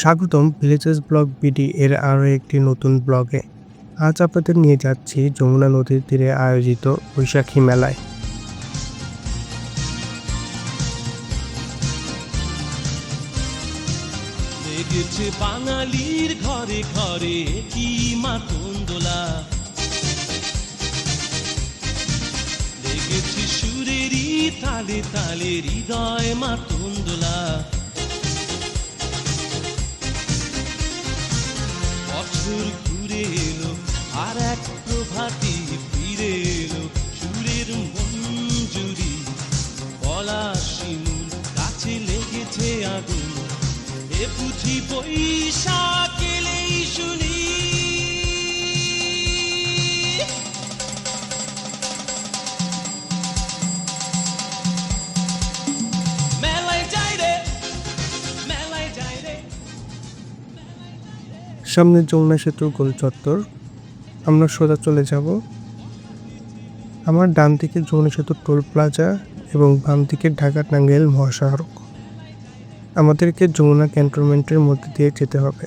স্বাগতম villages blog BD এর আরও একটি নতুন ব্লগে। আজ আপনাদের নিয়ে যাচ্ছি যমুনা নদীর তীরে আয়োজিত বৈশাখী মেলায়। বাঙালির ঘরে ঘরে কি মাতন্দোলা লেগেছে সুরেরই তালে তালে হৃদয় মাতন্দোলা বছর ঘুরে এলো, আর এক প্রভাতি ফিরে এলো। সুরের মঞ্জুরি বলা শিমুল কাছে লেগেছে আগুন। এ বুঝি বৈশাখ সামনে যমুনা সেতু গোল চত্বর। আমরা সোজা চলে যাব। আমার ডান দিকে যমুনা সেতু টোল প্লাজা এবং বাম দিকে ঢাকা টাঙ্গাইল মহাসড়ক। আমাদেরকে যমুনা ক্যান্টনমেন্টের মধ্যে দিয়ে যেতে হবে।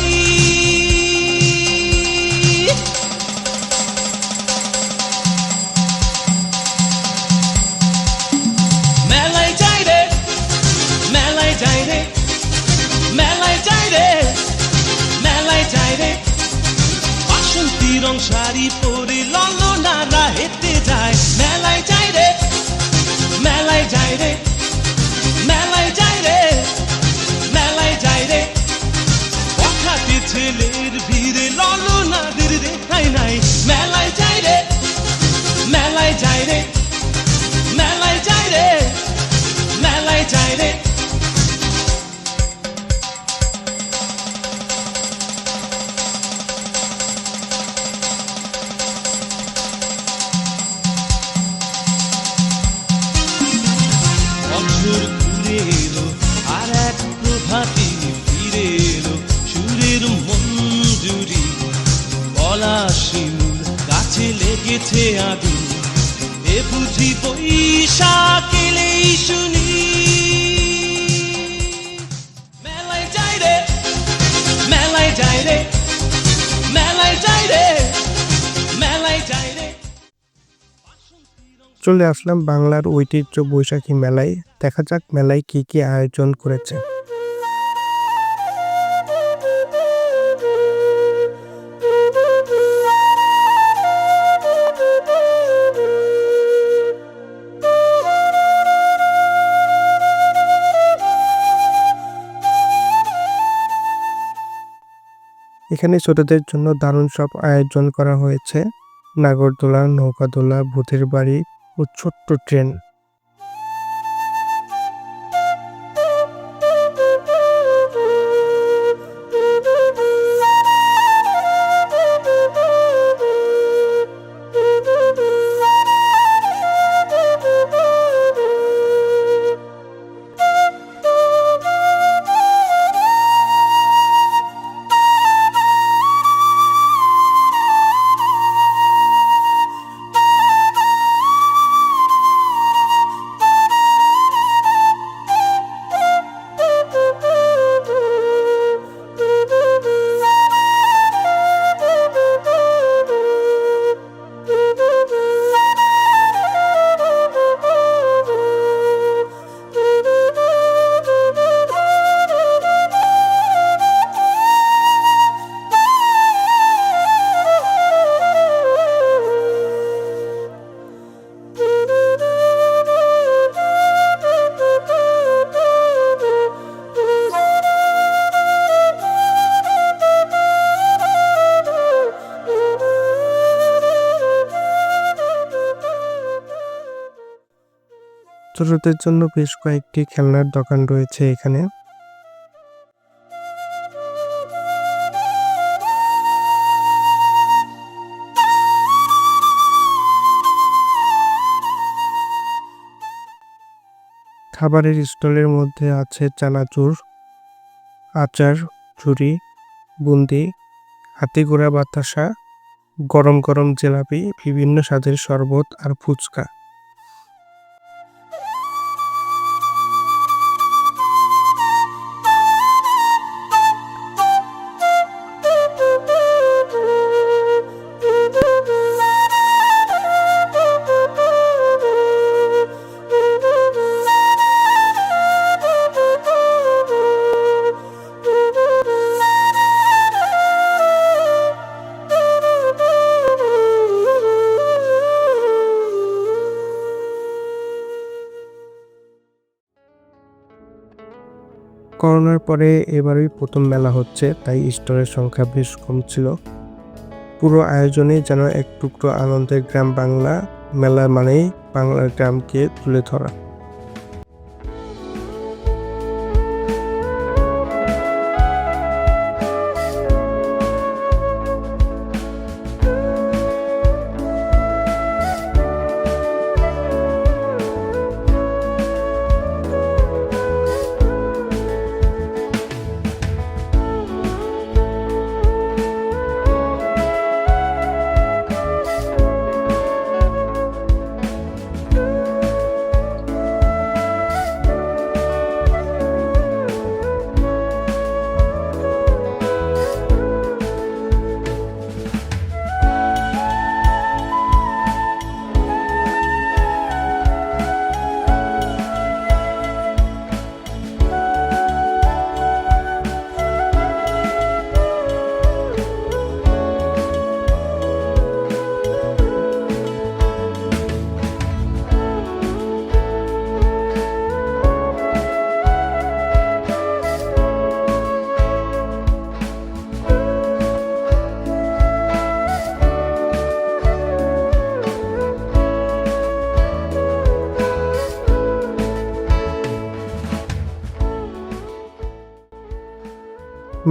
শাড়ি পরে ললনারা হেঁটে যায়। মেলায় যাই রে, মেলায় যাই রে, মেলায় যাই রে, মেলায় যাই রে। পখাতে ছেলের ভিড়ে ললনাদের রেখাই নাই। মেলায় যাই রে, মেলায় যাই রে, মেলায় যাই রে, মেলায় যাই রে। চলে আসলাম বাংলার ঐতিহ্য বৈশাখী মেলায়। দেখা যাক মেলায় কি কি আয়োজন করেছে। এখানে ছোটদের জন্য দারুণ সব আয়োজন করা হয়েছে। নাগরদোলা, নৌকাদোলা ভূতের বাড়ি ও ছোট্ট ট্রেন ছোটদের জন্য বেশ কয়েকটি খেলনার দোকান রয়েছে এখানে। খাবারের স্টলের মধ্যে আছে চানাচুর, আচার, ঝুরি, বুন্দি হাতিগুড়া বাতাসা, গরম গরম জিলাপি, বিভিন্ন স্বাদের শরবত আর ফুচকা। করোনার পরে এবারই প্রথম মেলা হচ্ছে, তাই স্টলের সংখ্যা বেশ কম ছিল। পুরো আয়োজনে যেন এক টুকরো আনন্দের গ্রাম বাংলা, মেলা মানেই বাংলার গ্রামকে তুলে ধরা।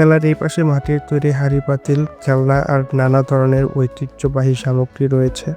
মেলার এই পাশে মাটির তৈরি হাড়ি পাতিল খেলনা আর নানা ধরনের ঐতিহ্যবাহী সামগ্রী রয়েছে।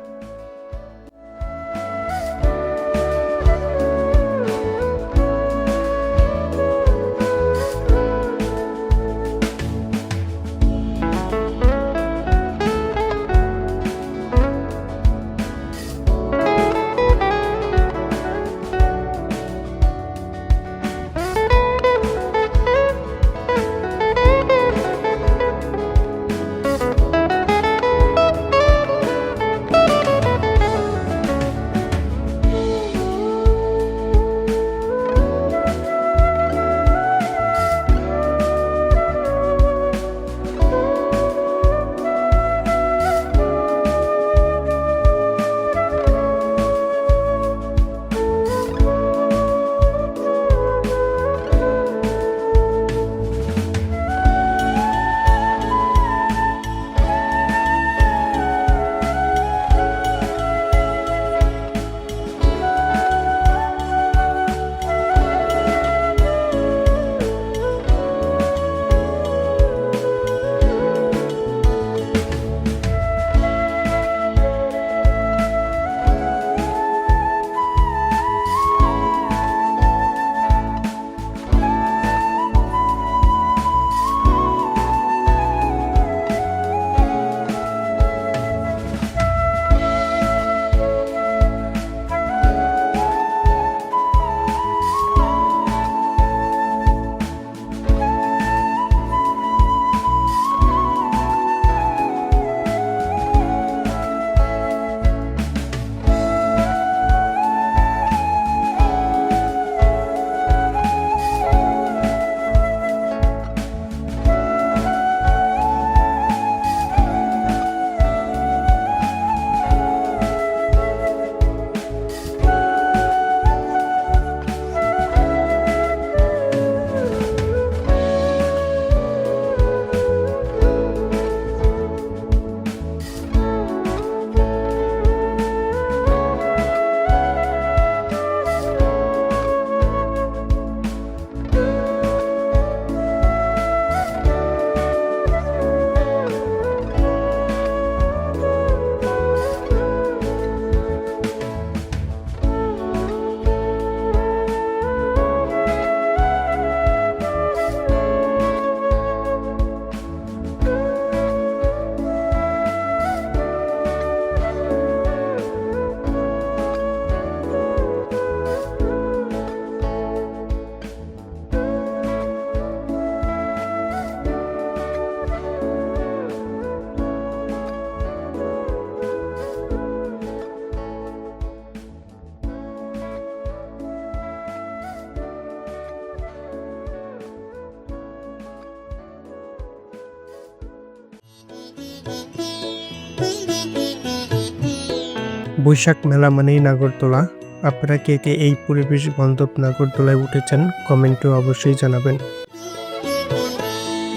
বৈশাখ মেলা মানেই নাগরদোলা। আপনারা কে কে এই পরিবেশ বান্ধব নাগরদোলায় উঠেছেন, কমেন্টে অবশ্যই জানাবেন।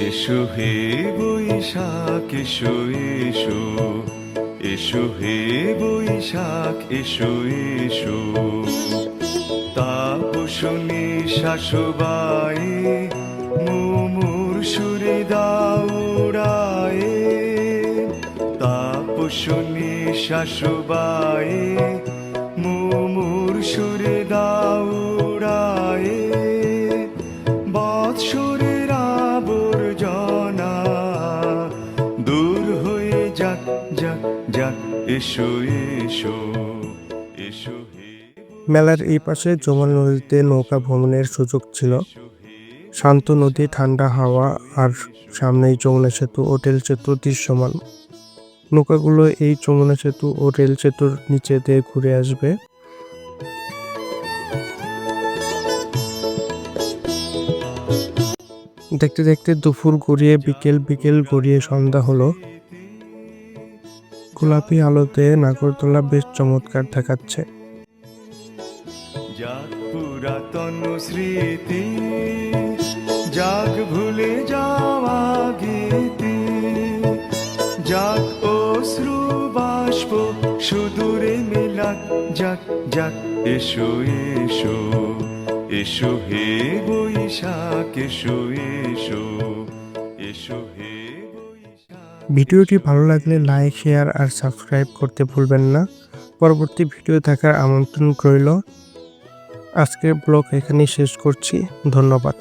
এসো হে বৈশাখ, এসো এসো। হে বৈশাখ, এসো এসো। তাপসনী শাশুবায়ে মুমুর তাপসনী শাশুবায়ে মুমুর সুরে দাউড়ায়ে দূর হয়ে যাক যাক যাক, এসো এসো এসো মেলার এই পাশে জমাল নদীতে নৌকা ভ্রমণের সুযোগ ছিল। শান্ত নদী, ঠান্ডা হাওয়া, আর সামনেই যমুনা সেতু রেল সেতু দৃশ্যমান। নৌকাগুলো এই যমুনা সেতু ও রেল সেতুর নিচে দিয়ে ঘুরে আসবে। দেখতে দেখতে দুপুর গড়িয়ে বিকেল বিকেল গড়িয়ে সন্ধ্যা হলো। গোলাপি আলোতে নাগরদোলা বেশ চমৎকার দেখাচ্ছে। যাক ভুলে যাওয়া গীতি, যাক সুদূরে মিলাক যাক যাক, এসো এসো এসো হে বৈশাখ, এসো এসো এসো হে ভিডিওটি ভালো লাগলে লাইক, শেয়ার আর সাবস্ক্রাইব করতে ভুলবেন না। পরবর্তী ভিডিও দেখার আমন্ত্রণ রইল। আজকের ব্লগ এখানেই শেষ করছি। ধন্যবাদ।